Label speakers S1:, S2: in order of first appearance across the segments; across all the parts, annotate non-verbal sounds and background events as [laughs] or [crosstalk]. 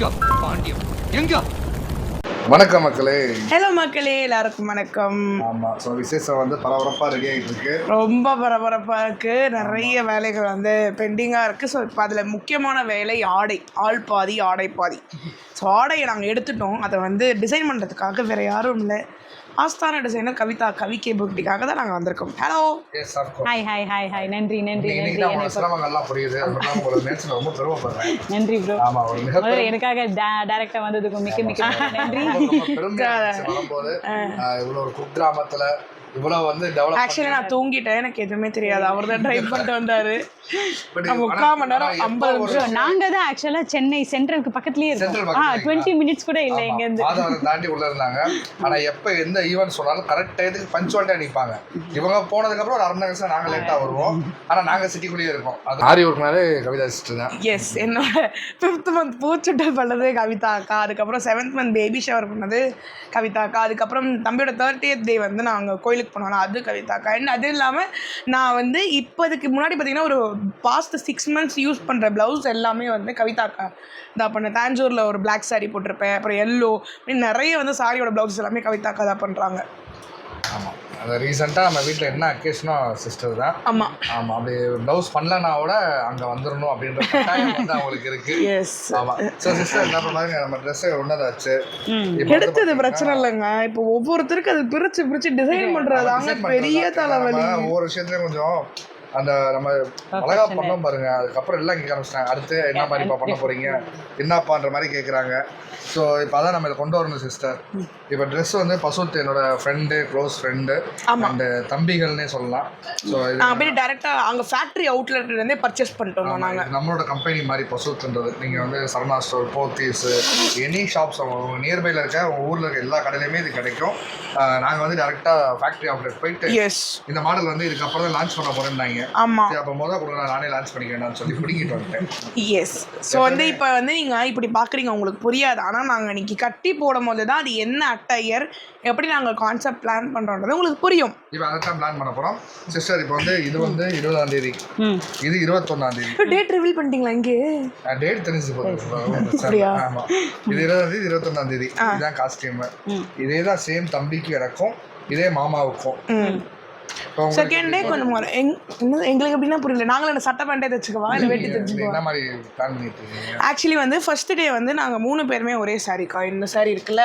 S1: எங்க பாண்டியம்? எங்க?
S2: வணக்கம் மக்களே.
S3: ஹலோ மக்களே எல்லாருக்கும் வணக்கம்.
S2: ஆமா ஸோ விசேஷம் வந்து பரபரப்பா ரெடி ஆகிட்டு இருக்கு
S3: ரொம்ப பரபரப்பாக இருக்குது நிறைய வேலைகள் வந்து பெண்டிங்காக இருக்குது ஸோ இப்போ அதில் முக்கியமான வேலை ஆடை. ஆள் பாதி ஆடை பாதி. ஸோ ஆடையை நாங்கள் எடுத்துட்டோம். அதை வந்து டிசைன் பண்ணுறதுக்காக வேறு யாரும் இல்லை. ஆஸ்தான டிசைனர் கவிதா கவி கேபுக்கிட்டிக்காக தான் நாங்கள் வந்திருக்கோம். Hello
S2: yes of course
S4: hi hi hi hi நன்றி நன்றி நன்றி. ப்ரோ
S2: ஆமா ஒரு மிக
S4: முதல்ல எனக்காக டைரக்டா வந்ததுக்கு மிக்க மிக்க நன்றி.
S2: இவ்வளவு ஒரு குக்கிராமத்துல இவ்வளவு வந்து டெவலப்
S3: ஆக்சுவலி நான் தூங்கிட்டேன். எனக்கு எதுவுமே தெரியாது. அவர் தான் ட்ரைவ் பண்ணிட்டு வந்தாரு. முக்கால் மணி நேரம் ஐம்பது
S4: ப்ரோ நாங்க தான் ஆக்சுவலா சென்னை சென்ட்ரலுக்கு பக்கத்துலயே இருக்கோம். ஆ டுவெண்ட்டி மினிட்ஸ் கூட இல்லை இங்க இருந்து
S2: மாதவரம் தாண்டி உள்ள இருந்தாங்க. ஆனா எப்ப எந்த ஈவென்ட் சொன்னாலும் கரெக்ட் டயத்துக்கு பஞ்சுவாலிட்டியா நிப்பாங்க. இவங்க போனதுக்கு அப்புறம் ஒரு அரை மணி நேரம் நாங்க லேட்டா வருவோம். ஆனா நாங்க சிட்டிக்குள்ளேயே இருக்கோம். அது ஆரி ஒர்க்னாலே கவிதா சிஸ்டர் தான்.
S3: எஸ் என்னோட ஃபிஃப்த் மந்த் பூச்சுட்டல் பண்ணது கவிதா அக்கா. அதுக்கப்புறம் செவன்த் மந்த் பேபி ஷவர் பண்ணது கவிதா அக்கா. அதுக்கப்புறம் தம்பியோட தேர்ட்டியத் டே வந்து நாங்கள் கோயிலுக்கு போனோம் அது கவிதா அக்கா அண்ட் அது இல்லாமல் நான் வந்து இப்போதுக்கு முன்னாடி பார்த்தீங்கன்னா ஒரு பாஸ்ட் சிக்ஸ் மந்த்ஸ் யூஸ் பண்ணுற ப்ளவுஸ் எல்லாமே வந்து கவிதாக்கா தான் பண்ணேன். தாஞ்சூரில் ஒரு பிளாக் saree போட்டிருப்பேன். அப்புறம் எல்லோ நிறைய வந்து சாரியோட ப்ளவுஸ் எல்லாமே கவிதாக்கா தான் பண்ணுறாங்க
S2: ஆமாம் அது ரீசெண்டாக நம்ம வீட்டில் என்ன அக்கேஷனோ சிஸ்டர் தான்.
S3: ஆமாம்
S2: ஆமா அப்படி ப்ளவுஸ் பண்ணலனா கூட அங்க வந்துடணும் அப்படின்ற கட்டாயம் வந்து அவங்களுக்கு இருக்கு.
S3: எஸ்
S2: ஆமா. ஸோ சிஸ்டர் என்ன பண்ணாங்க நம்ம ட்ரெஸ் ஒன்றதாச்சு
S3: எடுத்தது பிரச்சனை இல்லைங்க. இப்போ ஒவ்வொருத்தருக்கு அது பிரிச்சு பிரிச்சு டிசைன் பண்றதாங்க பெரிய தலைவலி.
S2: ஒவ்வொரு விஷயத்துலயும் கொஞ்சம் அந்த நம்ம அழகா பண்ணோம் பாருங்க. அதுக்கப்புறம் எல்லாம் கேட்க ஆரம்பிச்சிட்டாங்க. அடுத்து என்ன மாதிரிப்பா பண்ண போறீங்க? என்னப்பான்ற மாதிரி கேட்குறாங்க ஸோ இப்போ அதான் நம்ம இதை கொண்டு வரணும் சிஸ்டர் இப்போ ட்ரெஸ் வந்து பசுத் என்னோட ஃப்ரெண்டு க்ளோஸ் ஃப்ரெண்டு. அண்ட் தம்பிகள்னே சொல்லலாம். ஸோ
S3: அப்படியே டேரெக்டா அங்கே ஃபேக்ட்ரி அவுட்லெட்லேருந்தே பர்ச்சேஸ் பண்ணிட்டோம் நாங்கள்
S2: நம்மளோட கம்பெனி மாதிரி பசுத்துன்றது நீங்கள் வந்து சரணா ஸ்டோர் போத்தீஸ் எனி ஷாப்ஸ் உங்க நியர்பையில் இருக்க உங்கள் ஊரில் இருக்க எல்லா கடையிலையுமே இது கிடைக்கும். நாங்கள் வந்து டேரெக்டாக ஃபேக்ட்ரி அவுட்லெட் போயிட்டு இந்த மாடல் வந்து இதுக்கப்புறம் தான் லான்ச் பண்ண போகிறேன்னாங்க
S3: ஆமா.
S2: அப்போ மொதல் கொடுங்க நானே லான்ச் பண்ணிக்கிறேன்னு சொல்லி பிடிக்கிட்டு வந்துட்டேன்.
S3: எஸ் ஸோ வந்து இப்போ வந்து நீங்கள் இப்படி பார்க்குறீங்க உங்களுக்கு புரியாது. ஆனால் நாங்கள் இன்னைக்கு கட்டி போடும் போது தான் அது என்ன அட்டையர் எப்படி நாங்கள் கான்செப்ட் பிளான் பண்ணுறோன்றது உங்களுக்கு புரியும்.
S2: இப்போ அதை தான் பிளான் பண்ண போகிறோம் சிஸ்டர் இப்போ வந்து இது வந்து இருபதாம் தேதி.
S4: ம்.
S2: இது இருபத்தொன்னாம் தேதி.
S3: இப்போ டேட் ரிவீல் பண்ணிட்டீங்களா இங்கே?
S2: டேட் தெரிஞ்சு போகுது? ஆமாம் இது இருபதாம் தேதி இருபத்தொன்னாம் தேதி. இதுதான் காஸ்டியூம் இதே தான் சேம் தம்பிக்கு எனக்கும் இதே மாமாவுக்கும்.
S3: செகண்ட் டே கொஞ்சம். எங் எங்களுக்கு எப்படின்னா புரியல. நாங்களும் என்ன சட்டை பேண்டே தைச்சுக்கவா இல்லை வெட்டி
S2: நீங்க
S3: தைச்சுக்கவா?
S2: என்ன மாதிரி பிளான் பண்ணிட்டு இருக்கீங்க
S3: ஆக்சுவலி வந்து ஃபர்ஸ்ட் டே வந்து நாங்கள் மூணு பேருமே ஒரே சாரிக்கா இந்த சாரி இருக்குல்ல?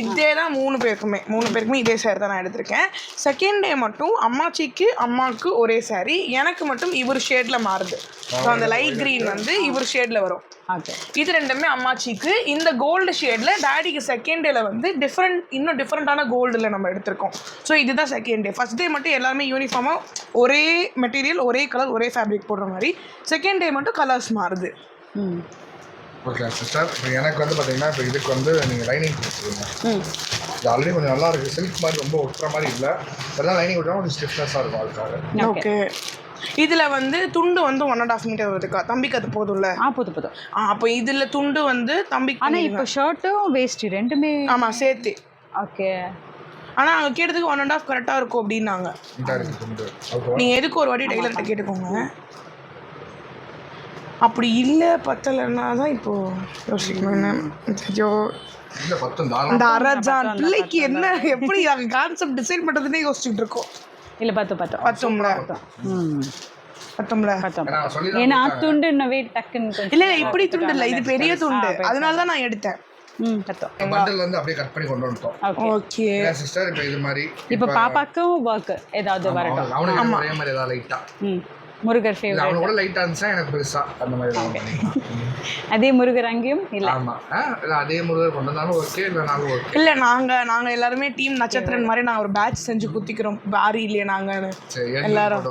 S3: இதே தான் மூணு பேருக்குமே. மூணு பேருக்குமே இதே சாரி தான் நான் எடுத்திருக்கேன். செகண்ட் டே மட்டும் அம்மாச்சிக்கு அம்மாவுக்கு ஒரே சாரி எனக்கு மட்டும் இவர் ஷேடில் மாறுது. ஸோ அந்த லைட் க்ரீன் வந்து இவர் ஷேடில் வரும். இது ரெண்டுமே அம்மாச்சிக்கு. இந்த கோல்டு ஷேடில் டேடிக்கு செகண்ட் டேல வந்து டிஃப்ரெண்ட் இன்னும் டிஃப்ரெண்ட்டான கோல்டில் நம்ம எடுத்திருக்கோம். ஸோ இதுதான் செகண்ட் டே ஃபர்ஸ்ட் டே மட்டும் எல்லாருமே யூனிஃபார்மாக ஒரே மெட்டீரியல் ஒரே கலர் ஒரே ஃபேப்ரிக் போடுற மாதிரி. செகண்ட் டே மட்டும் கலர்ஸ் மாறுது.
S4: ம்.
S2: ஓகே சிஸ்டர் இப்போ எனக்கு வந்து பார்த்தீங்கன்னா இப்போ இதுக்கு வந்து நீங்கள் லைனிங் கொடுத்துருங்க.
S4: ம்.
S2: இது ஆல்ரெடி கொஞ்சம் நல்லா இருக்குது சில்க் மாதிரி ரொம்ப ஒட்டுற மாதிரி இல்லை. இதெல்லாம் லைனிங் விட்டாலும் கொஞ்சம் ஸ்டிஃப்னஸாக இருக்கும் அதுக்காக.
S4: ஓகே
S3: இதில் வந்து துண்டு வந்து ஒன் அண்ட் ஆஃப் மீட்டர் வருதுக்கா தம்பிக்கு அது போதும்ல?
S4: ஆ புது புது
S3: ஆ, அப்போ இதில் துண்டு வந்து தம்பிக்கு
S4: ஆனா இப்போ ஷர்ட்டும் வேஸ்ட் ரெண்டுமே
S3: ஆமாம் சேர்த்து.
S4: ஓகே.
S3: ஆனால் அங்கே கேட்டதுக்கு ஒன் அண்ட் ஆஃப் கரெக்டாக இருக்கும் அப்படின்னாங்க. நீங்கள் எதுக்கு ஒரு வாட்டி டெய்லர்கிட்ட கேட்டுக்கோங்க. அப்படி இல்லை பத்தலைன்னா தான் இப்போ யோசிக்கணும். என்ன? ஐயோ.
S2: தாராளம்.
S3: அரஜான் பிள்ளைக்கு என்ன? எப்படி அங்கே கான்செப்ட் டிசைன் பண்ணுறதுனே யோசிச்சுட்டு இருக்கோம்.
S4: இல்ல பத்து பத்து.
S3: பத்தும்ல
S4: ம்.
S3: பத்தும்ல
S4: பத்தம்
S2: ஏன்னா
S4: ஏன்னா துண்டுன்னவே டக்குன்னு
S3: இல்லை இப்படி துண்டு இல்லை. இது பெரிய துண்டு. அதனால தான் நான் எடுத்தேன்.
S4: ம் பத்தம்
S2: பண்டில் வந்து அப்படியே கட் பண்ணி கொண்டு வந்துட்டோம்.
S4: ஓகே.
S3: ஓகே.
S2: ஏன் சிஸ்டர் இப்போ இது மாதிரி
S4: இப்போ பாப்பாக்கும் ஒர்க் ஏதாவது வரட்டும். முருகர் ஃபேவரட்
S2: கூட லைட்டாக இருந்துச்சா எனக்கு பெருசாக அந்த மாதிரி [laughs]
S4: அதே முருகர் அங்கேயும் இல்ல?
S2: ஆமாம் ஆ இல்லை அதே முருகர் கொண்டு வந்தாலும் ஓகே இல்லைனாலும் ஓகே
S3: இல்லை நாங்கள் நாங்கள் எல்லாருமே டீம் நட்சத்திரன் மாதிரி நான் ஒரு பேட்ச் செஞ்சு குத்திக்கிறோம். பாரி இல்லையே நாங்கன்னு
S2: சரி
S3: எல்லாரும்.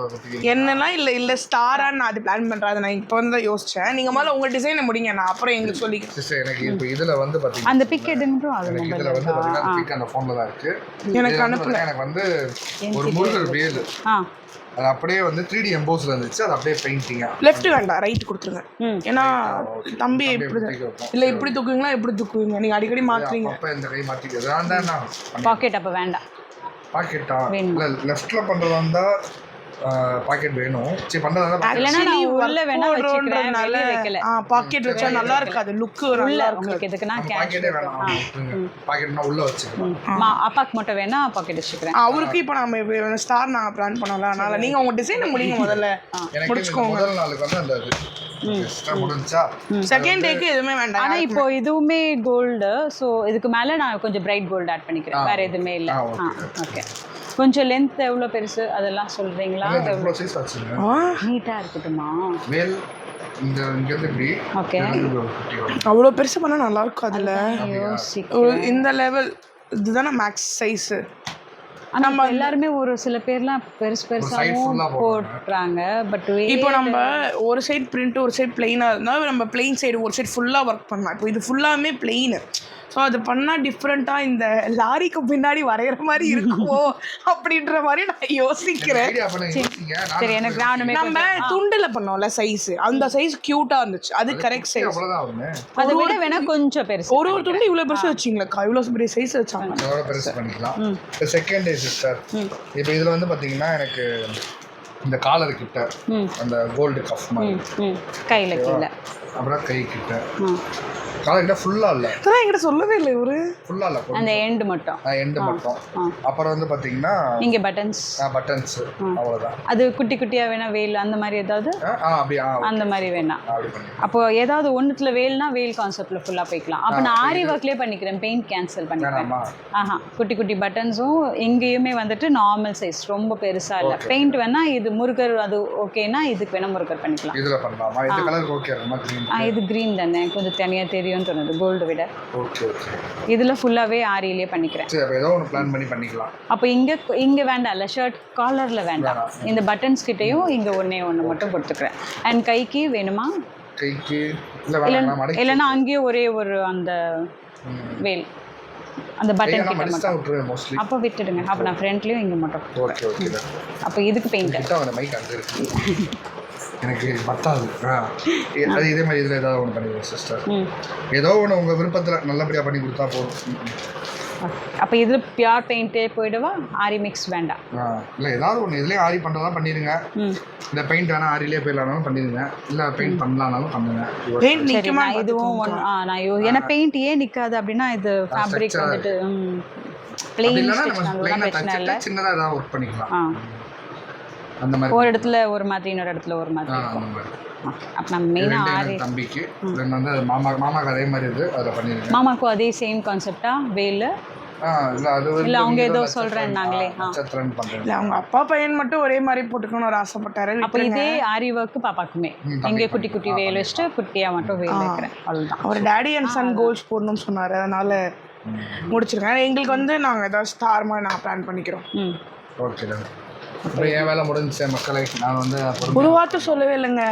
S3: என்னன்னா இல்லை இல்லை ஸ்டாரான்னு நான் அது பிளான் பண்ணுறேன் அதை நான் இப்போ வந்து தான் யோசித்தேன் நீங்கள் முதல்ல உங்கள் டிசைனை முடிங்க நான் அப்புறம் எங்களுக்கு சொல்லிக்கிறேன்.
S2: எனக்கு இப்போ இதில் வந்து பார்த்தீங்கன்னா
S4: அந்த பிக் எடுங்கட்டும் அது
S2: இதில் வந்து பார்த்தீங்கன்னா பிக் அந்த ஃபோனில் தான் இருக்கு.
S3: எனக்கு
S2: பார்த்தீங்கன்னா எனக்கு வந்து ஒரு முருகர் வேலு.
S4: ஆ.
S2: அது அப்படியே வந்து த்ரீ டி எம்போஸ்ல இருந்துச்சு அது அப்படியே பெயிண்டிங்காக
S3: லெஃப்ட் வேண்டாம் ரைட் கொடுத்துருங்க.
S4: ம்.
S3: ஏன்னா தம்பி இப்படி. இல்லை இப்படி தூக்குவீங்களா எப்படி தூக்குவீங்க? நீங்கள் அடிக்கடி மாற்றுறீங்க
S2: அப்போ இந்த கை மாற்றிக்கிறது தான்
S4: பாக்கெட் அப்போ வேண்டாம்.
S2: பாக்கெட்டா? இல்லை லெஃப்ட்டில் பண்ணுறதா இருந்தால் பாக்கெட் வேணும். சரி
S4: உள்ள வேணா வச்சுக்கிறேன், வைக்கல.
S3: ஆ பாக்கெட் வச்சா நல்லா இருக்காது. லுக்கு
S4: உள்ள உங்களுக்கு எதுக்குன்னா கேஷ்
S2: பாக்கெட்டே வேணாம். பாக்கெட்னா உள்ள வச்சுக்கலாம்
S4: அப்பாக்கு மட்டும் வேணா பாக்கெட் வச்சுக்கிறேன்.
S3: அவருக்கு இப்போ நம்ம ஸ்டார் நாங்கள் பிளான் பண்ணோம்ல அதனால நீங்க உங்க டிசைனை முடிங்க முதல்ல.
S2: இந்த முதல் நாளுக்கு வந்து அந்த
S3: செகண்ட் டேக்கு எதுவுமே வேண்டாம்.
S4: ஆனா இப்போ இதுவுமே கோல்டு சோ இதுக்கு மேல நான் கொஞ்சம் பிரைட் கோல்டு ஆட் பண்ணிக்கிறேன். வேற எதுவுமே இல்ல. ஓகே கொஞ்சம் லென்த் எவ்வளவு பெருசு? அதெல்லாம் சொல்றீங்களா?
S2: இவ்வளோ சைஸ் வச்சுங்க
S3: ஆ,
S4: நீட்டா இருக்கட்டுமா?
S2: வேல் இந்த இங்கேருந்து இப்படி.
S4: ஓகே.
S3: அவ்வளோ பெருசு பண்ணா நல்லா இருக்கும் அதுல. இந்த லெவல் இதுதானே மேக்ஸ் சைஸ்
S4: நம்ம எல்லாருமே ஒரு சில பேர்லாம் பெருசு
S2: ஆ
S4: போடுறாங்க. பட்
S3: இப்போ நம்ம ஒரு சைடு பிரிண்ட் ஒரு சைடு பிளெயினாக இருந்தால் நம்ம பிளெயின் சைடு ஒரு சைடு ஃபுல்லாக ஒர்க் பண்ணலாம். இப்போ இது ஃபுல்லாமே பிளெயின் ஸோ அது பண்ணால் டிஃப்ரெண்ட்டாக இந்த லாரிக்கு பின்னாடி வரைகிற மாதிரி [laughs] இருக்குமோ அப்படின்ற மாதிரி நான் யோசிக்கிறேன்.
S2: நான்
S4: சரி. எனக்கு நானுமே
S3: நம்ம துண்டுல பண்ணோம்ல சைஸ் அந்த சைஸ் கியூட்டா இருந்துச்சு. அது கரெக்ட் சைஸ்
S4: அதை விட வேணா கொஞ்சம் பெருசு.
S3: ஒரு ஒரு துண்டு இவ்வளவு பெருசு வச்சிங்களா இவ்வளவு பெரிய சைஸ் வச்சாங்க.
S2: அதோட பெருசு பண்ணிக்கலாம். செகண்ட் டே சிஸ்டர் இப்போ இதில் வந்து பார்த்தீங்கன்னா எனக்கு இந்த காலர் கிட்ட. அந்த கோல்டு கஃப் மாதிரி.
S4: கையில கீழே.
S2: அப்புறம் கை கிட்ட. காலர் கிட்ட ஃபுல்லாக இல்லை.
S3: இதெல்லாம் என்கிட்ட சொல்லவே இல்லை இவரு.
S2: ஃபுல்லாக இல்லை
S4: அந்த எண்டு மட்டும்.
S2: எண்டு மட்டும். அப்புறம் வந்து பார்த்தீங்கன்னா
S4: இங்க பட்டன்ஸ்
S2: பட்டன்ஸ் அவ்வளோதான்
S4: அது குட்டி குட்டியா வேணா வேல் அந்த மாதிரி ஏதாவது? அந்த மாதிரி வேணா. அப்போ ஏதாவது ஒண்ணுத்துல வேல்னா வேல் கான்செப்ட்ல ஃபுல்லா போய்க்கலாம். அப்ப நான் ஆரி ஒர்க்லயே பண்ணிக்கிறேன் பெயிண்ட் கேன்சல் பண்ணிக்கிறேன். ஆஹா குட்டி குட்டி பட்டன்ஸும் எங்கேயுமே வந்துட்டு நார்மல் சைஸ் ரொம்ப பெருசா இல்ல. பெயிண்ட் வேணா இது முருகர் அது ஓகேனா இதுக்கு வேணா முருகர் பண்ணிக்கலாம்.
S2: இதில் பண்ணலாமா? இந்த கலருக்கு ஓகே க்ரீன்
S4: ஆ, இது green தானே. கொஞ்சம் தனியா தெரியும்னு தோணுது. கோல்டு விட.
S2: ஓகே ஓகே
S4: இதுல ஃபுல்லாவே ஆரியிலே பண்ணிக்கிறேன்.
S2: சரி அப்போ ஏதோ ஒன்று பிளான் பண்ணி பண்ணிக்கலாம்.
S4: அப்போ இங்க இங்க வேண்டாம்ல ஷர்ட் காலர்ல வேண்டாம். இந்த பட்டன்ஸ் கிட்டேயும் இங்க ஒண்ணே ஒண்ணு மட்டும் கொடுத்துக்கிறேன் அண்ட் கைக்கு வேணுமா?
S2: கைக்கு இல்லை வேணாம்
S4: இல்லைன்னா அங்கேயே ஒரே ஒரு அந்த வேல். அந்த பட்டன் கிட்ட மட்டும். அப்போ விட்டுடுங்க. அப்போ நான் ஃப்ரண்ட்லேயும் இங்கே மட்டும்
S2: ஓகே ஓகே
S4: அப்போ இதுக்கு பெயிண்ட்
S2: அந்த மைக் இருக்கு. எனக்கு பத்தாது. அது இதே மாதிரி இதில் ஏதாவது ஒன்று பண்ணிடுவோம் சிஸ்டர் ஏதோ ஒன்று உங்கள் விருப்பத்தில் நல்லபடியாக பண்ணி கொடுத்தா போதும்.
S4: அப்போ இதில் பியூர் பெயிண்டே போயிடுவா? ஆரி மிக்ஸ் வேண்டாம்
S2: ஆ இல்லை ஏதாவது ஒன்று இதுலேயே ஆரி பண்ணுறதா பண்ணிடுங்க.
S4: ம்.
S2: இந்த பெயிண்ட் வேணால் ஆரிலே போயிடலானாலும் பண்ணிடுங்க. இல்லை பெயிண்ட் பண்ணலானாலும் பண்ணுங்க.
S3: பெயிண்ட்
S4: நான் இதுவும் ஒன் ஆ நான் யோ ஏன்னா பெயிண்ட் ஏன் நிற்காது அப்படின்னா இது ஃபேப்ரிக் வந்துட்டு பிளெயின் பிரச்சனை இல்லை.
S2: தச்சுட்டு சின்னதாக ஏதாவது ஒர்க் பண்ணிக்கலாம்.
S4: ஆ.
S2: அந்த மாதிரி
S4: ஒரு இடத்துல ஒரு மாதிரி இன்னொரு இடத்துல ஒரு மாதிரி அப்போ நம்ம மெயினாக ஆரி
S2: தம்பிக்கு மாமா மாமாக்கு அதே மாதிரி இது அதில் பண்ணிடுங்க.
S4: மாமாக்கும் அதே சேம் கான்செப்டா வேலு
S2: இல்லை
S4: அவங்க ஏதோ சொல்றேன்னாங்களே,
S3: இல்ல அவங்க அப்பா பையன் மட்டும் ஒரே மாதிரி போட்டுக்கணும்னு ஒரு ஆசைப்பட்டாரு
S4: அப்போ இதே ஆரி ஒர்க் பாப்பாக்குமே.
S2: ம்,
S4: இங்கே குட்டி குட்டி வேல் வச்சுட்டு குட்டியா மட்டும் வேல் வைக்கிறேன்.
S3: டேடி அண்ட் சன் கோல்ஸ் போடணும்னு சொன்னாரு அதனால முடிச்சிருக்கேன். எங்களுக்கு வந்து நாங்க ஏதாவது ஸ்டார் மாதிரி நாங்கள் பிளான் பண்ணிக்கிறோம்.
S2: ஓகே தான் இப்போ என் வேலை முடிஞ்சுச்சு மக்களை. நான் வந்து பொறுமை
S3: ஒரு வார்த்தை சொல்லவே இல்லைங்க.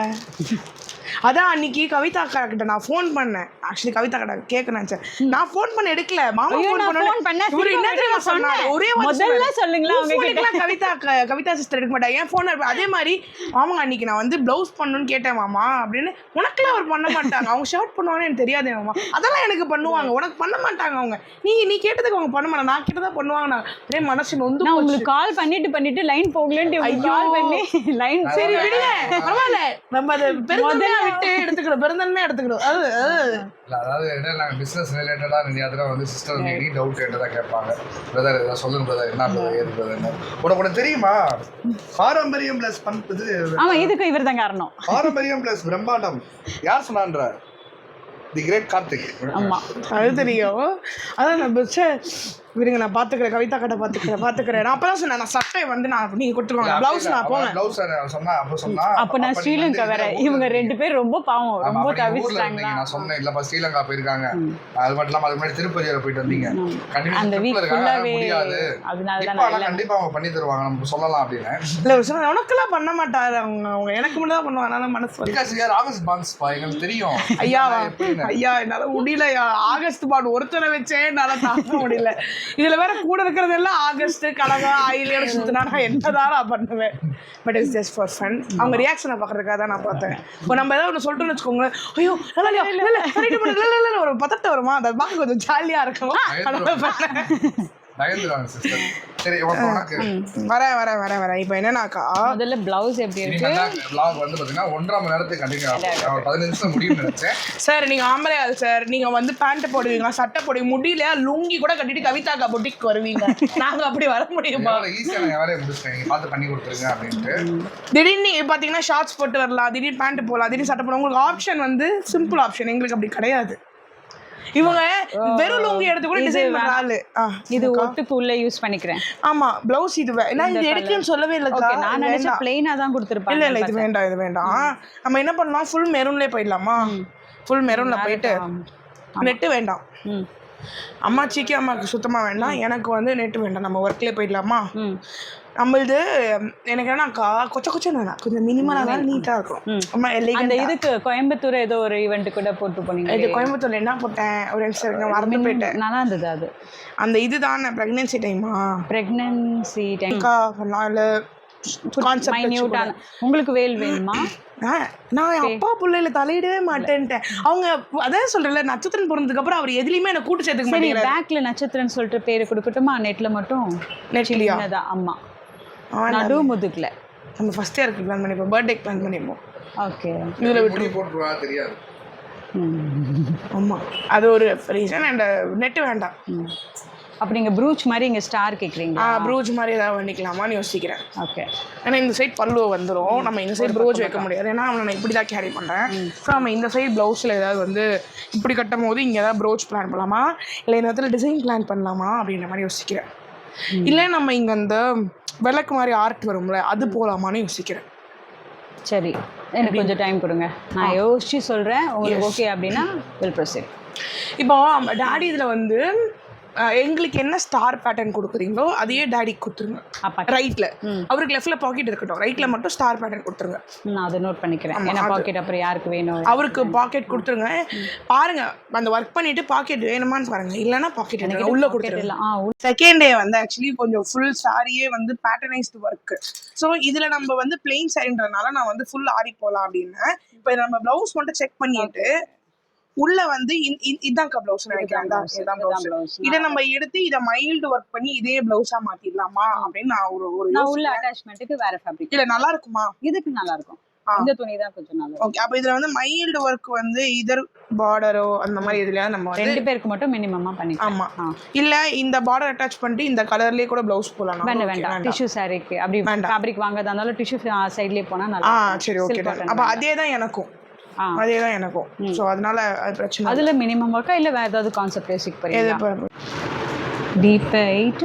S3: அதான் அன்னைக்கு கவிதா அக்கா கிட்ட நான் ஃபோன் பண்ணேன். ஆக்சுவலி கவிதா கிட்ட கேட்க நினைச்சேன். நான் ஃபோன் பண்ண எடுக்கல. மாமா ஃபோன் பண்ண என்ன தெரியுமா. சொன்னாரு. ஒரே
S4: முதல்ல
S3: உன்
S4: அவங்க
S3: கவிதா கவிதா சிஸ்டர் எடுக்க மாட்டாங்க என் ஃபோன் அதே மாதிரி மாமா அன்னைக்கு நான் வந்து ப்ளவுஸ் பண்ணணும்னு கேட்டேன் மாமா அப்படின்னு உனக்குலாம் அவர் பண்ண மாட்டாங்க. அவங்க ஷர்ட் பண்ணுவாங்கன்னு எனக்கு தெரியாது மாமா. அதெல்லாம் எனக்கு பண்ணுவாங்க. உனக்கு பண்ண மாட்டாங்க அவங்க. நீ நீ கேட்டதுக்கு அவங்க பண்ண மாட்டாங்க. நான் கேட்டதா பண்ணுவாங்க நான் மனசு நொந்து
S4: நான். உங்களுக்கு கால் பண்ணிட்டு பண்ணிட்டு லைன் போகலன்ட்டு கால் பண்ணி லைன்
S3: சரி விடுங்க. பரவாயில்ல. நம்ம அதை பெருந்தன்மையா விட்டு எடுத்துக்கணும் பெருந்தன்மையா எடுத்துக்கணும் அது
S2: அதாவது என்ன நாங்கள் பிஸ்னஸ் ரிலேட்டடாக நிறைய தடவை வந்து சிஸ்டர் எனி டவுட் கேட்டதாக கேட்பாங்க. பிரதர் இதை சொல்லுங்க பிரதர் என்ன பிரதர் ஏது பிரதர்னு உனக்கு உனக்கு தெரியுமா? பாரம்பரியம் ப்ளஸ் பண்ணுறது
S4: ஆமா இதுக்கு இவர் தான் காரணம்.
S2: பாரம்பரியம் ப்ளஸ் பிரம்மாண்டம். யார் சொன்னான்ற? தி கிரேட் கார்த்திக்
S4: ஆமா.
S3: அது தெரியும். அதான் பெஸ்ட் விடுங்க நான் பாத்துக்கிறேன் கவிதா கடை பாத்துக்கிறேன் பாத்துக்கிறேன். நான் அப்பதான் சொன்னேன் நான் சட்டை வந்து நான் நீங்க கொடுத்துருவாங்க. பிளவுஸ் நான்
S2: ப்ளவுஸ் சொன்னா அப்போ சொன்னா
S4: அப்ப நான் ஸ்ரீலங்கா வேற இவங்க ரெண்டு பேர் ரொம்ப பாவம் ரொம்ப தவிச்சிட்டாங்க
S2: நான் சொன்னேன் இல்லப்பா ஸ்ரீலங்கா போயிருக்காங்க. அது மட்டும் இல்லாம அதுக்கு முன்னாடி திருப்பதி வரை போயிட்டு வந்தீங்க. கண்டிப்பா
S4: அந்த வீக்
S2: அதனால
S4: ஃபுல்லாவே தான்
S2: கண்டிப்பா அவங்க பண்ணி தருவாங்க நம்ம சொல்லலாம் அப்படின்னு.
S3: இல்ல ஒரு சொன்ன உனக்கெல்லாம் பண்ண மாட்டாரு அவங்க அவங்க எனக்கு மட்டும் தான் பண்ணுவாங்க அதனால மனசு.
S2: பிகாஸ் யார் ஆகஸ்ட் பான்ஸ் பா எங்களுக்கு தெரியும். எப்படின்னு.
S3: ஐயா என்னால முடியலையா? ஆகஸ்ட் பாட் ஒருத்தனை வச்சே என்னால தாங்க முடியல. இதுல வேற கூட இருக்கிறதெல்லாம் ஆகஸ்ட் கனகா ஆயிலியோட சுத்தினா நான் என்னதான் நான் பண்ணுவேன். But it's just for fun அவங்க ரியாக்ஷனை பார்க்கறதுக்காக தான் நான் பார்த்தேன். இப்போ நம்ம ஏதாவது ஒன்று சொல்லிட்டோம்னு வச்சுக்கோங்களேன் ஐயோ நல்லா இல்லையா? இல்லை ஒரு பதட்ட வருமா? அதை பார்க்க கொஞ்சம் ஜாலியாக இருக்கும்? வரேன் வரேன் வரேன் வரேன். இப்போ என்னன்னாக்கா
S4: முதல்ல பிளவுஸ் எப்படி இருக்கு?
S2: இனிமேல் தான் vlog வந்து பார்த்தீங்கன்னா ஒன்றரை மணி நேரத்துக்கு கண்டினியூ ஆகும். நான் ஒரு பதினஞ்சு நிமிஷம் முடியும்னு நினைச்சேன்.
S3: சார் நீங்க ஆம்பளை ஆள் சார் நீங்க வந்து பேண்ட் போடுவீங்க சட்டை போடுவீங்க முடியல லுங்கி கூட கட்டிட்டு கவிதாக்கா பொட்டிக்கு வருவீங்க. நாங்க அப்படி வர முடியுமா?
S2: எவ்வளோ ஈஸியாக நான் வேலையை முடிச்சிட்டேன். நீங்கள் பார்த்து பண்ணி கொடுத்துருங்க அப்படின்ட்டு.
S3: திடீர்னு பாத்தீங்கன்னா ஷார்ட்ஸ் போட்டு வரலாம். திடீர்னு பேண்ட் போடலாம். திடீர்னு சட்டை போடலாம். உங்களுக்கு ஆப்ஷன் வந்து சிம்பிள் ஆப்ஷன் எங்களுக்கு அப்படி கிடையாது. இவங்க வெறும் லுங்கி எடுத்து கூட டிசைன் பண்ற ஆளு ஆ,
S4: இது ஒட்டுக்கு உள்ள யூஸ் பண்ணிக்கிறேன்.
S3: ஆமா பிளவுஸ் இது வே- நான் இது எடுக்குன்னு சொல்லவே இல்லக்கா.
S4: ஓகே நான் நினைச்சேன் பிளெயினா தான் கொடுத்துருப்பாங்க
S3: இல்ல இல்ல இது வேண்டாம் இது வேண்டாம். நம்ம என்ன பண்ணலாம்? ஃபுல் மெரூன்லேயே போயிடலாமா? ஃபுல் மெரூன்ல போயிட்டு நெட்டு வேண்டாம்.
S4: ம்.
S3: அம்மாச்சிக்கு அம்மாவுக்கு சுத்தமா வேண்டாம். எனக்கு வந்து நெட்டு வேண்டாம். நம்ம ஒர்க்லேயே போயிடலாமா? நம்மளது எனக்கு என்னன்னாக்கா கொச்ச கொச்சன்னு வேணாம். கொஞ்சம் மினிமலாக தான் நீட்டாக இருக்கும்.
S4: அந்த
S3: எலிகண்ட்
S4: இதுக்கு கோயம்புத்தூர் ஏதோ ஒரு ஈவெண்ட் கூட போட்டு போனீங்க
S3: இது கோயம்புத்தூர்ல என்ன போட்டேன்? ஒரு நிமிஷம் மறந்து போயிட்டேன்.
S4: நல்லா இருந்தது அது.
S3: அந்த இதுதான் ப்ரெக்னென்சி டைமா
S4: பிரெக்னன்சி டைம் மைன்யூட்டான உங்களுக்கு வேல் வேணுமா?
S3: நான் அப்பா பிள்ளையில தலையிடவே மாட்டேன்ட்டேன். அவங்க அதான் சொல்றேன்ல நட்சத்திரம் பிறந்ததுக்கு அப்புறம் அவர் எதுலயுமே என்ன கூட்டு சேர்த்துக்க
S4: சரி
S3: மாட்டேங்கிறாரு.
S4: பேக்ல நட்சத்திரம்னு சொல்லிட்டு பேரு கொடுக்கட்டுமா நெட்ல மட்டும்?
S3: நெட்லியா
S4: ஆமா நடு முதுகுல.
S3: நம்ம ஃபர்ஸ்ட் இயருக்கு பிளான் பண்ணிப்போம். பர்த்டே பிளான் பண்ணிப்போம்.
S4: ஓகே.
S3: இதுல
S2: முடி போட்டுருவா தெரியாது.
S3: ஆமா. அது ஒரு ரீசன் அண்ட் நெட் வேண்டாம்.
S4: அப்ப நீங்க ப்ரூச் மாதிரி இங்க ஸ்டார் கேக்குறீங்களா?
S3: ப்ரூஜ் மாதிரி ஏதாவது பண்ணிக்கலாமான்னு யோசிக்கிறேன்.
S4: ஓகே.
S3: ஏன்னா இந்த சைட் பல்லு வந்துடும் நம்ம இந்த சைடு ப்ரோஜ் வைக்க முடியாது. ஏன்னா அவனை நான் இப்படி தான் கேரி பண்ணுறேன் ஸோ நம்ம இந்த சைடு ப்ளவுஸில் ஏதாவது வந்து இப்படி கட்டும் போது இங்கே ஏதாவது ப்ரோச் பிளான் பண்ணலாமா? இல்லை இந்த இடத்துல டிசைன் பிளான் பண்ணலாமா? அப்படின்ற மாதிரி யோசிக்கிறேன். இல்லை நம்ம இங்கே அந்த விளக்கு மாதிரி ஆர்ட் வரும்ல அது போகலாமான்னு யோசிக்கிறேன்.
S4: சரி எனக்கு கொஞ்சம் டைம் கொடுங்க. நான் யோசிச்சு சொல்றேன் உங்களுக்கு ஓகே அப்படின்னா வில் ப்ரொசீட்
S3: இப்போ டேடி இதில் வந்து எங்களுக்கு என்ன ஸ்டார் பேட்டர்ன் கொடுக்குறீங்களோ அதையே டேடிக்கு கொடுத்துருங்க. ரைட்டில் அவருக்கு லெஃப்டில் பாக்கெட் இருக்கட்டும். ரைட்டில் மட்டும் ஸ்டார் பேட்டர்ன் கொடுத்துருங்க.
S4: நான் அதை நோட் பண்ணிக்கிறேன். ஏன்னா பாக்கெட் அப்புறம் யாருக்கு வேணும்?
S3: அவருக்கு பாக்கெட் கொடுத்துருங்க. பாருங்க அந்த ஒர்க் பண்ணிட்டு பாக்கெட் வேணுமான்னு பாருங்க. இல்லைன்னா பாக்கெட் எடுங்க உள்ள கொடுத்துருங்க. செகண்ட் டே வந்து ஆக்சுவலி கொஞ்சம் ஃபுல் சாரியே வந்து பேட்டர்னைஸ்டு ஒர்க் ஸோ இதுல நம்ம வந்து பிளெயின் சாரின்றதுனால நான் வந்து ஃபுல் ஆரி போகலாம் அப்படின்னு. இப்போ நம்ம பிளவுஸ் மட்டும் செக் பண்ணிட்டு உள்ள வந்து பிளவுஸ் நினைக்கிறேன். இதான் பிளவுஸ்
S4: blouse.
S3: இதை நம்ம எடுத்து இதை மைல்டு ஒர்க் பண்ணி இதே பிளவுஸா மாத்திடலாமா அப்படின்னு நான் ஒரு ஒரு
S4: நான் உள்ள அட்டாச்மெண்ட்டுக்கு வேற ஃபேப்ரிக்
S3: இல்ல நல்லா இருக்குமா?
S4: இதுக்கு நல்லா இருக்கும். இந்த துணி தான் கொஞ்சம் நல்லா
S3: ஓகே அப்போ இதுல வந்து மைல்டு ஒர்க் வந்து இதர் பார்டரோ அந்த மாதிரி இதுலயாவது நம்ம
S4: ரெண்டு பேருக்கு மட்டும் மினிமமா பண்ணிக்கலாம்.
S3: ஆமா. இல்ல இந்த பார்டர் அட்டாச் பண்ணிட்டு இந்த கலர்லயே கூட பிளவுஸ் போடலாம்.
S4: வேண்டாம் வேண்டாம். டிஷ்யூ சாரிக்கு அப்படி ஃபேப்ரிக் வாங்குறதா இருந்தாலும் டிஷ்யூ சைட்லயே போனா நல்லா.
S3: சரி ஓகே அப்ப அதே தான் எனக்கும். அதே தான் எனக்கும். ஸோ அதனால அது பிரச்சனை.
S4: அதுல மினிமம் ஒர்க்கா இல்ல வேற ஏதாவது கான்செப்ட் யோசிக்க
S3: எது
S4: போறீங்களா
S3: இப்ப-
S4: டீப் எயிட்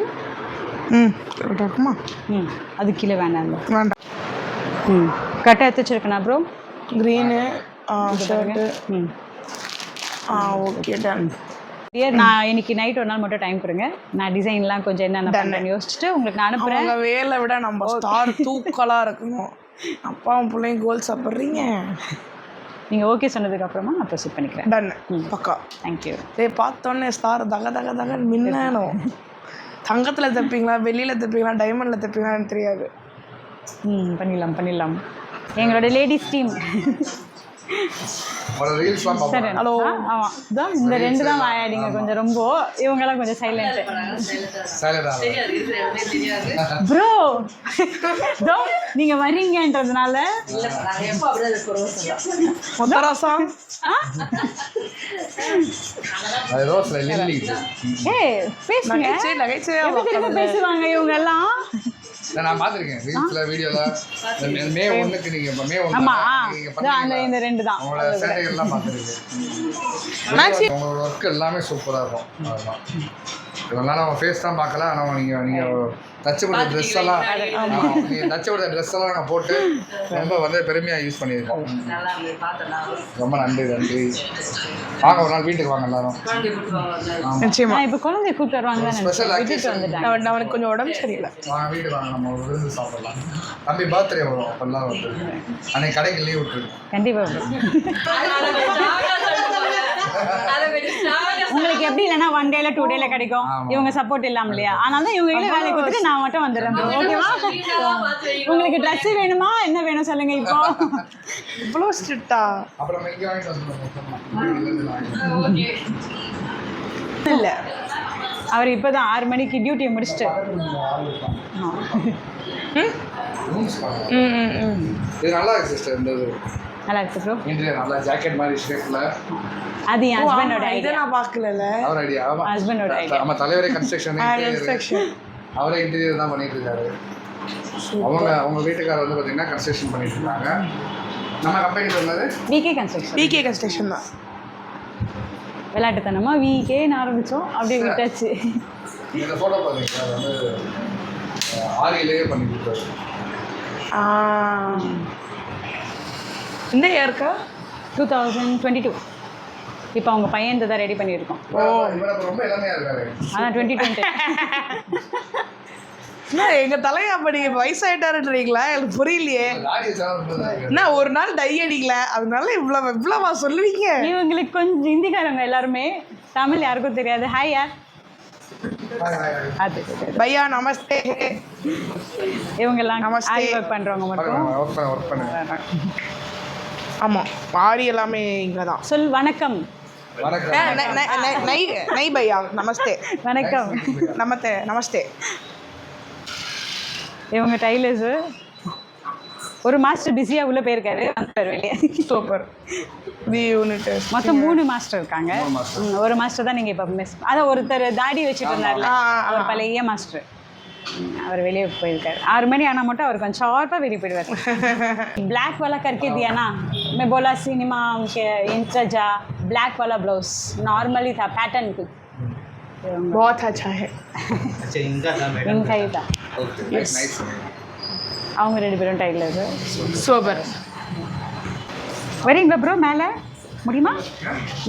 S3: ம். இருக்குமா?
S4: ம். அது கீழே இல்ல.
S3: வேண்டாம்.
S4: ம். கரெக்டாக எடுத்து வச்சிருக்கேனா ப்ரோ
S3: க்ரீனு ஷர்ட்டு
S4: ம்.
S3: ஆ ஓகே டன்
S4: டியர் நான் இன்னைக்கு நைட் ஒரு நாள் மட்டும் டைம் கொடுங்க. நான் டிசைன்லாம் கொஞ்சம் என்னென்ன பண்ணுறேன்னு யோசிச்சுட்டு உங்களுக்கு நான் அனுப்புகிறேன்
S3: வேலை விட நம்ம ஸ்டார் தூக்கலா இருக்கணும். அப்பாவும் பிள்ளையும் கோல் சாப்பிட்றீங்க
S4: நீங்கள் ஓகே சொன்னதுக்கு அப்புறமா நான் ப்ரொசீட் பண்ணிக்கிறேன்.
S3: டன் பக்கா.
S4: தேங்க்யூ
S3: டேய் பார்த்தோன்னே ஸ்டார் தக தக தகன்னு மின்னணும். தங்கத்துல தைப்பீங்களா வெள்ளியில தைப்பீங்களா டைமண்ட்ல தைப்பீங்களான்னு தெரியாது.
S4: ம் பண்ணிடலாம் பண்ணிடலாம். எங்களோட லேடிஸ் டீம் ஹலோ ஆமாம் இதோ இந்த ரெண்டு தான் வாயாடிங்க கொஞ்சம் ரொம்ப இவங்கெல்லாம் கொஞ்சம் சைலண்ட் ப்ரோ இதோ நீங்கள் வரீங்கன்றதுனால
S3: முத்தராசா?
S4: ஆ?
S2: அது ஏதோ சில லில்லி.
S4: ஏய் பேசுங்க. பேசுவாங்க இவங்க எல்லாம்?
S2: நான் பார்த்துருக்கேன். ரீல்ஸில் வீடியோவில் மே ஒன்றுக்கு நீங்கள் மே ஒன்று நீங்கள்
S4: அந்த இந்த ரெண்டு தான்.
S2: உங்களோட சேட்டைகள்லாம் பார்த்துருக்கேன். உங்களோட ஒர்க் எல்லாமே சூப்பராக இருக்கும். அதுதான் இவ்வளோ நாள் அவன் ஃபேஸ் தான் பார்க்கல ஆனால் நீங்கள் நீங்கள் தச்சு கொடுத்த ட்ரெஸ் எல்லாம் நீங்கள் தச்சு கொடுத்த ட்ரெஸ் எல்லாம் நான் போட்டு ரொம்ப வந்து பெருமையாக யூஸ் பண்ணியிருக்கோம். ரொம்ப நன்றி நன்றி. வாங்க ஒரு நாள் வீட்டுக்கு வாங்க எல்லாரும்.
S3: நிச்சயமா.
S4: நான் இப்போ குழந்தைய கூப்பிட்டு வருவாங்க விட்டுட்டு
S3: அவன் அவனுக்கு கொஞ்சம் உடம்பு சரியில்லை.
S2: வாங்க வீட்டுக்கு வாங்க நம்ம விருந்து சாப்பிடலாம். தம்பி பர்த்டே வரும் அப்பெல்லாம் வந்து அன்னைக்கு கடைக்கு லீவ் விட்டுருக்கு
S4: கண்டிப்பா bro. உங்களுக்கு எப்படி இல்லைன்னா ஒன் டேல டூ டேல கிடைக்கும். இவங்க சப்போர்ட் இல்லாம இல்லையா? அதனால தான் இவங்க கிட்ட வேலை கொடுத்துட்டு நான் மட்டும் வந்துடுறேன். ஓகேவா உங்களுக்கு ட்ரெஸ் வேணுமா? என்ன வேணும் சொல்லுங்க இப்போ?
S3: இவ்வளோ ஸ்ட்ரிக்டா இல்லை.
S4: அவர் இப்போ தான் ஆறு மணிக்கு டியூட்டியை முடிச்சுட்டு.
S3: ம் ம் ம்.
S2: இது நல்லா இருக்கு சிஸ்டர் இந்த
S4: நல்லா இருக்கு ப்ரோ
S2: இன்டீரியர் நல்லா ஜாக்கெட் மாதிரி ஷேப்ல
S4: அது என் ஹஸ்பண்டோட ஐடியா
S3: நான் பார்க்கல
S2: அவர் ஐடியா ஆமா.
S4: ஹஸ்பண்டோட ஐடியா
S2: நம்ம தலைவரே கன்ஸ்ட்ரக்ஷன்
S3: செக்ஷன்
S2: அவரே இன்டீரியர் தான் பண்ணிட்டு இருக்காரு. அவங்க அவங்க வீட்டுக்காரர் வந்து பார்த்தீங்கன்னா கன்ஸ்ட்ரக்ஷன் பண்ணிட்டு இருக்காங்க நம்ம கம்பெனியில் இருந்தது
S4: விகே கன்ஸ்ட்ரக்ஷன்
S3: பிகே கன்ஸ்ட்ரக்ஷன் தான்.
S4: விளையாட்டுத்தனமாக விகேன்னு ஆரம்பித்தோம் அப்படியே விட்டாச்சு.
S2: இந்த ஃபோட்டோ பார்த்தீங்களா அது வந்து ஆரியிலேயே பண்ணி கொடுத்தாரு
S3: ஆ. இந்த இயர்க்கா
S4: டூ தௌசண்ட் டுவெண்ட்டி டூ இப்போ அவங்க பையன் தான் ரெடி பண்ணியிருக்கோம்.
S2: இருக்காரு.
S4: அதான் டுவெண்ட்டி டுவெண்ட்டி
S3: என்ன எங்க தலையா அப்ப நீங்க வயசாயிட்டாருன்றீங்களா? எனக்கு புரியலையே. என்ன ஒரு நாள் டை அடிக்கல. அதனால இவ்வளவு இவ்வளவா சொல்லுவீங்க?
S4: இவங்களுக்கு கொஞ்சம் ஹிந்திக்காரங்க எல்லாருமே. தமிழ் யாருக்கும் தெரியாது. ஹாய் யார். அது.
S3: பையா நமஸ்தே.
S4: இவங்கெல்லாம்
S3: நமஸ்தே.
S4: ஆரி ஒர்க் பண்ணுறவங்க மட்டும்.
S3: ஆமாம் ஆரி எல்லாமே இங்கே தான்
S4: சொல் வணக்கம்.
S3: நை பையா நமஸ்தே.
S4: வணக்கம்.
S3: நமஸ்தே நமஸ்தே.
S4: இவங்க டைலர்ஸு. ஒரு மாஸ்டர் பிஸியாக உள்ளே போயிருக்காரு. வந்துட்டார் வெளியே.
S3: சூப்பர். தி யூனிட்
S4: மொத்தம் மூணு மாஸ்டர் இருக்காங்க. ஒரு மாஸ்டர் தான் நீங்கள் இப்போ மிஸ் அதான் ஒருத்தர் தாடி வச்சுட்டு இருந்தார்ல அவர் பழைய மாஸ்டர். அவர் வெளியே போயிருக்காரு. ஆறு மணி ஆனால் மட்டும் அவர் கொஞ்சம் ஷார்ப்பாக வெளியே போயிடுவார். பிளாக் [laughs] வளர்க்க இருக்கே தியானா? ना मैं बोला सिनेमा उनके इंट्रजा ब्लैक वाला ब्लाउज नॉर्मली था पैटर्न कुछ
S3: बहुत अच्छा है
S1: अच्छा इनका था मैडम
S4: इनका ही था
S2: ஓகே நைஸ் நைஸ்
S4: அவங்க ரெண்டு பேரும் டைலர்
S3: சூப்பர்
S4: வரீங்களா ப்ரோ மேலே முடியுமா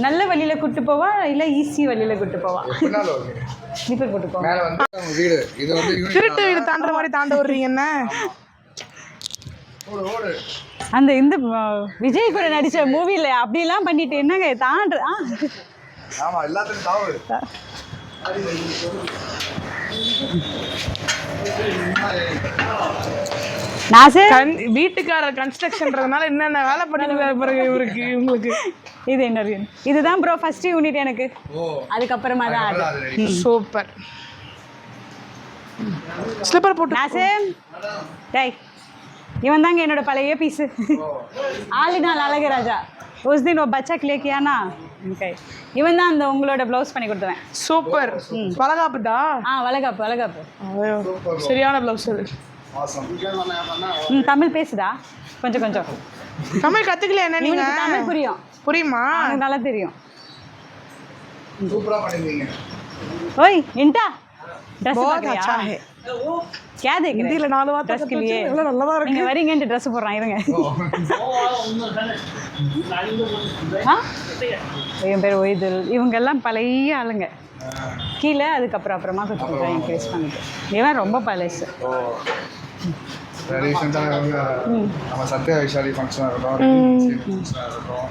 S4: நல்ல வழியில் கூட்டு போவா இல்லை ஈஸி வழியில் கூட்டு போவா
S2: எப்படினாலும் ஓகே
S4: ஸ்லீப்பர் கூட்டு போவா
S2: மேலே வந்து அவங்க வீடு இது வந்து யூனிட்
S3: திருட்டு வீடு தாண்டுற மாதிரி தாண்ட விடுறீங்க என்ன
S2: ஓடு ஓடு
S4: அந்த இந்த விஜய் கூட நடித்த மூவியில் அப்படிலாம் பண்ணிட்டு என்னங்க தாண்டு ஆ.
S2: ஆமா எல்லாத்துக்கும் தாவு
S3: வீட்டுக்காரர் கன்ஸ்ட்ரக்ஷன்றதுனால என்னென்ன வேலை பண்ணிருக்காரு பாருங்க இவருக்கு இவங்களுக்கு?
S4: இது என்ன? இதுதான் ப்ரோ ஃபர்ஸ்ட் யூனிட் எனக்கு.
S2: ஓ.
S4: அதுக்கப்புறமா தான்
S3: சூப்பர். ஸ்லிப்பர் போட்டு
S4: நாசு? டேய். இவன் தாங்க என்னோட பழைய பீஸு ஆளினால் அழகு ராஜா உஸ் தின் ஓ பச்சா கிளேக்கியானா ஓகே இவன் தான் அந்த உங்களோட ப்ளவுஸ் பண்ணி கொடுத்துவேன்
S3: சூப்பர் வளகாப்புதா
S4: ஆ வளகாப்பு வளகாப்பு
S3: ஐயோ, சரியான பிளவுஸ் அது
S2: மாசம்
S4: ம் தமிழ் பேசுடா கொஞ்சம் கொஞ்சம்
S3: தமிழ் கத்துக்கல என்ன நீங்க
S4: இவனுக்கு தமிழ் புரியும்
S3: புரியுமா
S4: அவனுக்கு நல்லா தெரியும்
S2: சூப்பரா பண்ணிருந்தீங்க
S4: ओए इंटा ड्रेस
S3: बहुत
S4: पकड़िया
S3: अच्छा है
S4: क्या देख रहे
S3: ஹிந்தியில நாலு வார்த்தை
S4: ड्रेस के
S3: கத்து
S4: लिए
S3: வச்சு எவ்வளவு நல்லதா இருக்கு
S4: நீங்க வரீங்கன்ட்டு ட்ரெஸ் போடுறான் இருங்க ஆ என் பேர் ஒய்துல் இவங்க எல்லாம் பழைய ஆளுங்க கீழே அதுக்கப்புறம் அப்புறமா கொஞ்சம் கொஞ்சம் இன்க்ரீஸ் பண்ணிட்டு இவன் ரொம்ப பழசு
S2: ஓ ரீசெண்டாக வந்து நம்ம சத்யா விஷாலி ஃபங்க்ஷனாக இருக்கட்டும் ஃபங்க்ஷனாக இருக்கட்டும்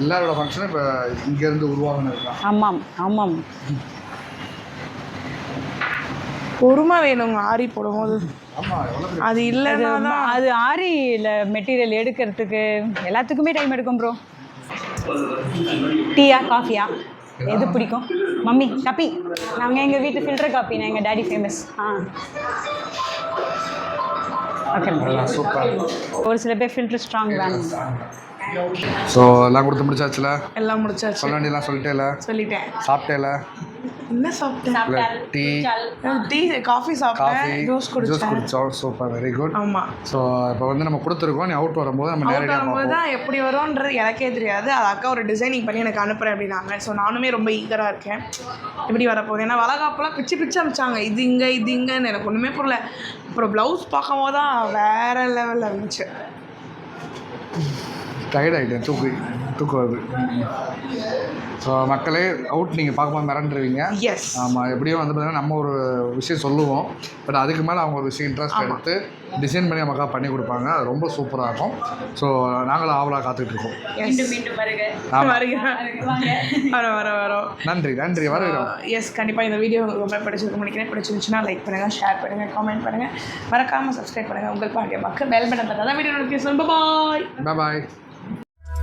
S2: எல்லாரோட ஃபங்க்ஷனும் இப்போ இங்கேருந்து உருவாகணும் இருக்கான்
S4: ஆமாம் ஆமாம்
S3: பொறுமை வேணுங்க ஆரி போடும்போது. அது இல்லைன்னா தான்
S4: அது ஆரியில் மெட்டீரியல் எடுக்கிறதுக்கு எல்லாத்துக்குமே டைம் எடுக்கும் ப்ரோ டீயா காஃபியா எது பிடிக்கும்? மம்மி காப்பி நாங்கள் எங்கள் வீட்டு ஃபில்டர் காப்பி நான் எங்கள் டேடி ஃபேமஸ் ஆ ஓகே ஒரு சில பேர் ஃபில்டர் ஸ்ட்ராங் வேணும்
S2: ஸோ எல்லாம் கொடுத்து முடிச்சாச்சுல?
S3: எல்லாம் முடிச்சாச்சு.
S2: சொல்ல வேண்டியலாம் சொல்லிட்டேல?
S3: சொல்லிட்டேன்.
S2: சாப்பிட்டேல?
S3: என்ன சாப்பிட்டேன்?
S2: டீ.
S3: டீ காஃபி சாப்பிட்டேன். ஜூஸ்
S2: ஜூஸ்
S3: குடிச்சேன்.
S2: குடித்தோம் சூப்பர் வெரி குட்
S3: ஆமா.
S2: ஸோ இப்போ வந்து நம்ம கொடுத்துருக்கோம். நீ அவுட் வரும்போது நம்ம நேரடியாக
S3: வரும்போது தான் எப்படி வரும்ன்றது எனக்கே தெரியாது. அது அக்கா ஒரு டிசைனிங் பண்ணி எனக்கு அனுப்புறேன் அப்படின்னாங்க. ஸோ நானுமே ரொம்ப ஈகராக இருக்கேன். எப்படி வரப்போகுது? ஏன்னா வளகாப்பெல்லாம் பிச்சு பிச்சு அமிச்சாங்க. இது இங்கே இது இங்கன்னு எனக்கு ஒன்றுமே புரியல. அப்புறம் ப்ளவுஸ் பார்க்கும்போது தான் வேற லெவலில் இருந்துச்சு.
S2: டயர்ட் ஆகிட்டேன் தூக்கு தூக்கு வருது ஸோ மக்களே அவுட் நீங்கள் பார்க்கும்போது மிரண்டுருவீங்க.
S3: எஸ்
S2: ஆமாம் எப்படியும் வந்து பார்த்தீங்கன்னா நம்ம ஒரு விஷயம் சொல்லுவோம். பட் அதுக்கு மேலே அவங்க ஒரு விஷயம் இன்ட்ரெஸ்ட் எடுத்து டிசைன் பண்ணி நமக்காக பண்ணி கொடுப்பாங்க. அது ரொம்ப சூப்பராக இருக்கும். ஸோ நாங்களும் ஆவலாக காத்துட்ருக்கோம் ஆமாம்
S3: வர வர வரோம்
S2: நன்றி நன்றி. வரவேறோம்
S3: எஸ் கண்டிப்பாக இந்த வீடியோ உங்களுக்கு ரொம்ப பிடிச்சிருக்கு. நினைக்கிறேன் பிடிச்சிருந்துச்சுன்னா லைக் பண்ணுங்கள் ஷேர் பண்ணுங்கள் காமெண்ட் பண்ணுங்கள் மறக்காமல் சப்ஸ்கிரைப் பண்ணுங்கள் உங்கள் பாண்டிய பக்கம் பெல் பட்டன் தான் video notification bye
S2: bye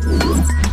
S2: Música